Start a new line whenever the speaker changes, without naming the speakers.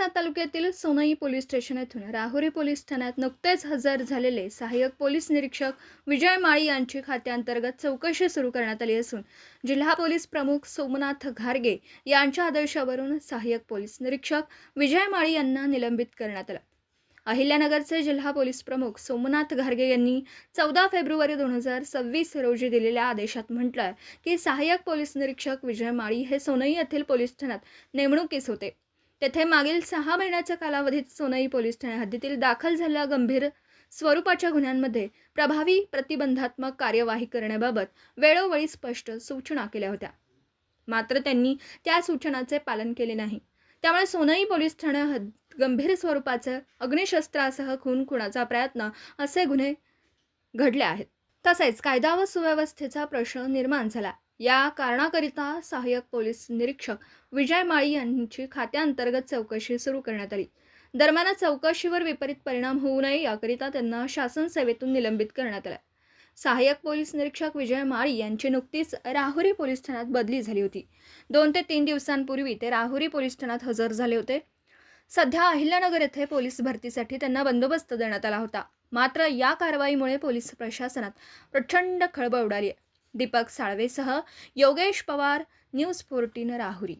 तालुक्यातील Sonai police station येथून Rahuri police ठाण्यात नुकतेच हजर झालेले सहाय्यक पोलीस निरीक्षक विजय माळी यांची खात्याअंतर्गत चौकशी सुरू करण्यात आली असून जिल्हा पोलीस प्रमुख सोमनाथ घारगे यांच्या आदेशावरून सहाय्यक पोलीस निरीक्षक विजय माळी यांना निलंबित करण्यात आलं. अहिल्यानगरचे जिल्हा पोलीस प्रमुख सोमनाथ घारगे यांनी चौदा फेब्रुवारी दोन हजार सव्वीस रोजी दिलेल्या आदेशात म्हटलं आहे की सहाय्यक पोलीस निरीक्षक विजय माळी हे सोनई येथील पोलीस ठाण्यात नेमणुकीस होते. तेथे मागील सहा महिन्याच्या कालावधीत सोनई पोलीस ठाणे हद्दीतील दाखल झालेल्या गंभीर स्वरूपाच्या गुन्ह्यांमध्ये प्रभावी प्रतिबंधात्मक कार्यवाही करण्याबाबत वेळोवेळी स्पष्ट सूचना केल्या होत्या. मात्र त्यांनी त्या सूचनाचे पालन केले नाही. त्यामुळे सोनई पोलीस ठाणे हद्द गंभीर स्वरूपाचं अग्निशस्त्रासह खून खुणाचा प्रयत्न असे गुन्हे घडले आहेत. तसेच कायदा व सुव्यवस्थेचा प्रश्न निर्माण झाला. या कारणाकरिता सहाय्यक पोलीस निरीक्षक विजय माळी यांची खात्याअंतर्गत चौकशी सुरू करण्यात आली. दरम्यान चौकशीवर विपरीत परिणाम होऊ नये याकरिता त्यांना शासन सेवेतून निलंबित करण्यात आलं. सहाय्यक पोलीस निरीक्षक विजय माळी यांची नुकतीच राहुरी पोलीस ठाण्यात बदली झाली होती. दोन ते तीन दिवसांपूर्वी ते राहुरी पोलीस ठाण्यात हजर झाले होते. सध्या अहिल्यानगर येथे पोलीस भरतीसाठी त्यांना बंदोबस्त देण्यात आला होता. मात्र या कारवाईमुळे पोलीस प्रशासनात प्रचंड खळबळ उडाली आहे. दीपक साळवेसह योगेश पवार न्यूज फोर्टीन राहुरी.